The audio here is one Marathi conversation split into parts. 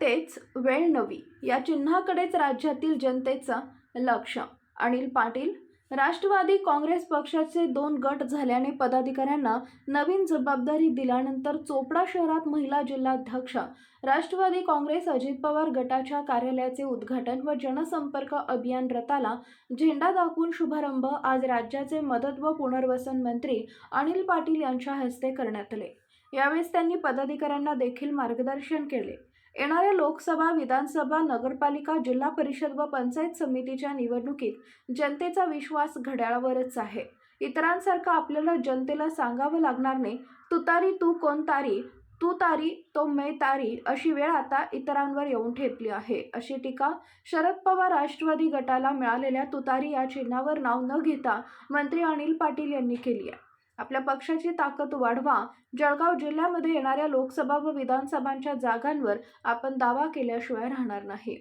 तेच वेळ नवी या चिन्हाकडेच राज्यातील जनतेचं लक्ष. अनिल पाटील राष्ट्रवादी काँग्रेस पक्षाचे दोन गट झाल्याने पदाधिकाऱ्यांना नवीन जबाबदारी दिल्यानंतर चोपडा शहरात महिला जिल्हाध्यक्ष राष्ट्रवादी काँग्रेस अजित पवार गटाच्या कार्यालयाचे उद्घाटन व जनसंपर्क अभियान रथाला झेंडा दाखवून शुभारंभ आज राज्याचे मदत व पुनर्वसन मंत्री अनिल पाटील यांच्या हस्ते करण्यात आले. यावेळेस त्यांनी पदाधिकाऱ्यांना देखील मार्गदर्शन केले. येणाऱ्या लोकसभा विधानसभा नगरपालिका जिल्हा परिषद व पंचायत समितीच्या निवडणुकीत जनतेचा विश्वास घड्याळावरच आहे. इतरांसारखं आपल्याला जनतेला सांगावं लागणार नाही. तुतारी तू कोण तारी? तू तारी तो मै तारी अशी वेळ आता इतरांवर येऊन ठेपली आहे. अशी टीका शरद पवार राष्ट्रवादी गटाला मिळालेल्या तुतारी या चिन्हावर नाव न घेता मंत्री अनिल पाटील यांनी केली आहे. आपल्या पक्षाची ताकद वाढवा. जळगाव जिल्ह्यामध्ये येणाऱ्या लोकसभा व विधानसभांच्या जागांवर आपण दावा केल्याशिवाय राहणार नाही.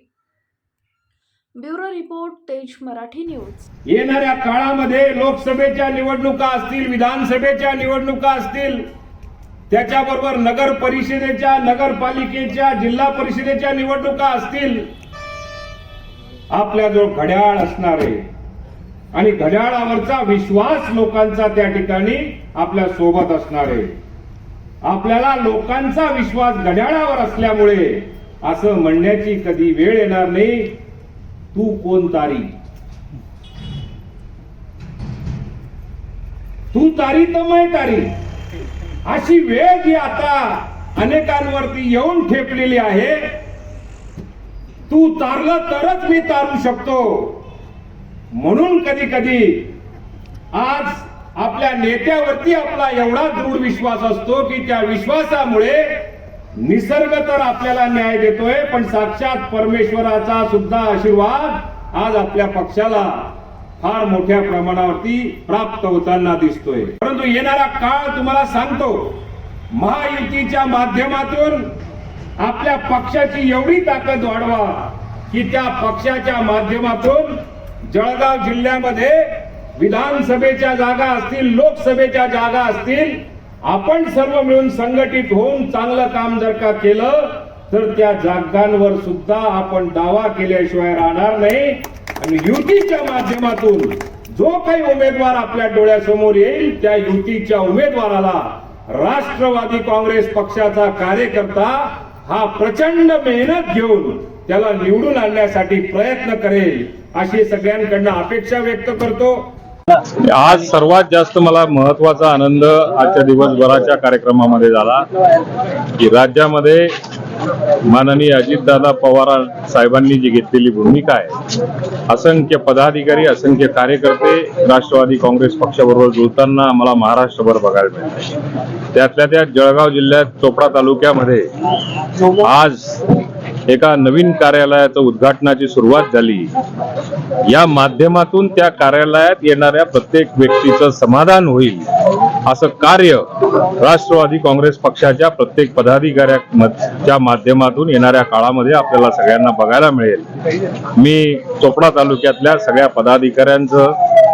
ब्युरो रिपोर्ट तेज मराठी न्यूज. येणाऱ्या काळामध्ये लोकसभेच्या निवडणुका असतील विधानसभेच्या निवडणुका असतील त्याच्याबरोबर नगर परिषदेच्या नगरपालिकेच्या जिल्हा परिषदेच्या निवडणुका असतील आपल्या जो घड्याळ असणार आहे आणि घड्याळावरचा विश्वास लोकांचा त्या ठिकाणी आपल्यासोबत असणार आहे. आपल्याला लोकांचा विश्वास घड्याळावर असल्यामुळे असं म्हणण्याची कधी वेळ येणार नाही. तू कोण तारी? तू तारी तर मै तारी. अशी वेळ जी आता अनेकांवरती येऊन ठेपलेली आहे तू तारलं तरच मी तारू शकतो. म्हणून कधी कधी आज आपल्या नेत्यावरती आपला एवढा दृढ विश्वास असतो की त्या विश्वासामुळे निसर्ग तर आपल्याला न्याय देतोय पण साक्षात परमेश्वराचा सुद्धा आशीर्वाद आज आपल्या पक्षाला फार मोठ्या प्रमाणावरती प्राप्त होताना दिसतोय. परंतु येणारा काळ तुम्हाला सांगतो महायुतीच्या माध्यमातून आपल्या पक्षाची एवढी ताकद वाढवा की त्या पक्षाच्या माध्यमातून जळगाव जिल्ह्यामध्ये विधानसभेच्या जागा असतील लोकसभेच्या जागा असतील आपण सर्व मिळून संघटित होऊन चांगलं काम जर का केलं तर त्या जागांवर सुद्धा आपण दावा केल्याशिवाय राहणार नाही. आणि युतीच्या माध्यमातून जो काही उमेदवार आपल्या डोळ्यासमोर येईल त्या युतीच्या उमेदवाराला राष्ट्रवादी काँग्रेस पक्षाचा कार्यकर्ता हा प्रचंड मेहनत घेऊन त्याला निवडून आणण्यासाठी प्रयत्न करेल अशी सगळ्यांकडनं अपेक्षा व्यक्त करतो. आज सर्वात जास्त मला महत्त्वाचा आनंद आजच्या दिवसभराच्या कार्यक्रमामध्ये झाला. की राज्यामध्ये माननीय अजितदादा पवार साहेबांनी जी घेतलेली भूमिका आहे असंख्य पदाधिकारी असंख्य कार्यकर्ते राष्ट्रवादी काँग्रेस पक्षाबरोबर जुळताना मला महाराष्ट्रभर बघायला मिळते त्यातल्या त्यात जळगाव जिल्ह्यात चोपडा तालुक्यामध्ये आज एका नवीन कार्यालयाचं उद्घाटनाची सुरुवात झाली. या माध्यमातून त्या कार्यालयात येणाऱ्या प्रत्येक व्यक्तीचं समाधान होईल. असं कार्य राष्ट्रवादी काँग्रेस पक्षाच्या प्रत्येक पदाधिकाऱ्याच्या माध्यमातून येणाऱ्या काळामध्ये आपल्याला सगळ्यांना बघायला मिळेल. मी चोपडा तालुक्यातल्या सगळ्या पदाधिकाऱ्यांचं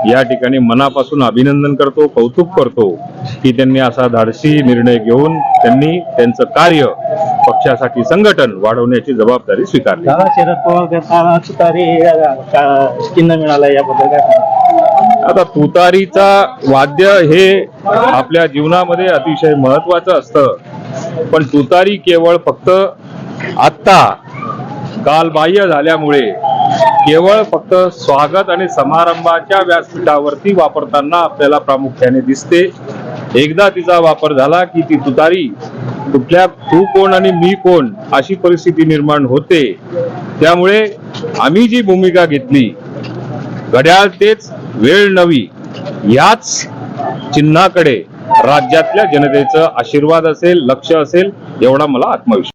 या ठिकाणी मनापासून अभिनंदन करतो कौतुक करतो की त्यांनी असा धाडसी निर्णय घेऊन त्यांनी त्यांचं कार्य पक्षासाठी संघटन वाढवण्याची जबाबदारी स्वीकारली. शरद पवार चिन्ह याबद्दल काय आता तुतारीचा वाद्य हे आपल्या जीवनामध्ये अतिशय महत्वाचं असतं. पण तुतारी केवळ फक्त आत्ता कालबाह्य झाल्यामुळे केवळ फक्त स्वागत आणि समारंभाच्या व्यासपीठावरती वापरताना आपल्याला प्रामुख्याने दिसते. एकदा तिचा वापर झाला की ती तुतारी कुठल्या तू कोण आणि मी कोण अशी परिस्थिती निर्माण होते. त्यामुळे आम्ही जी भूमिका घेतली घड्याळ तेच वेळ नवी याच चिन्हाकडे राज्यातल्या जनतेचं आशीर्वाद असेल लक्ष असेल एवढा मला आत्मविश्वास.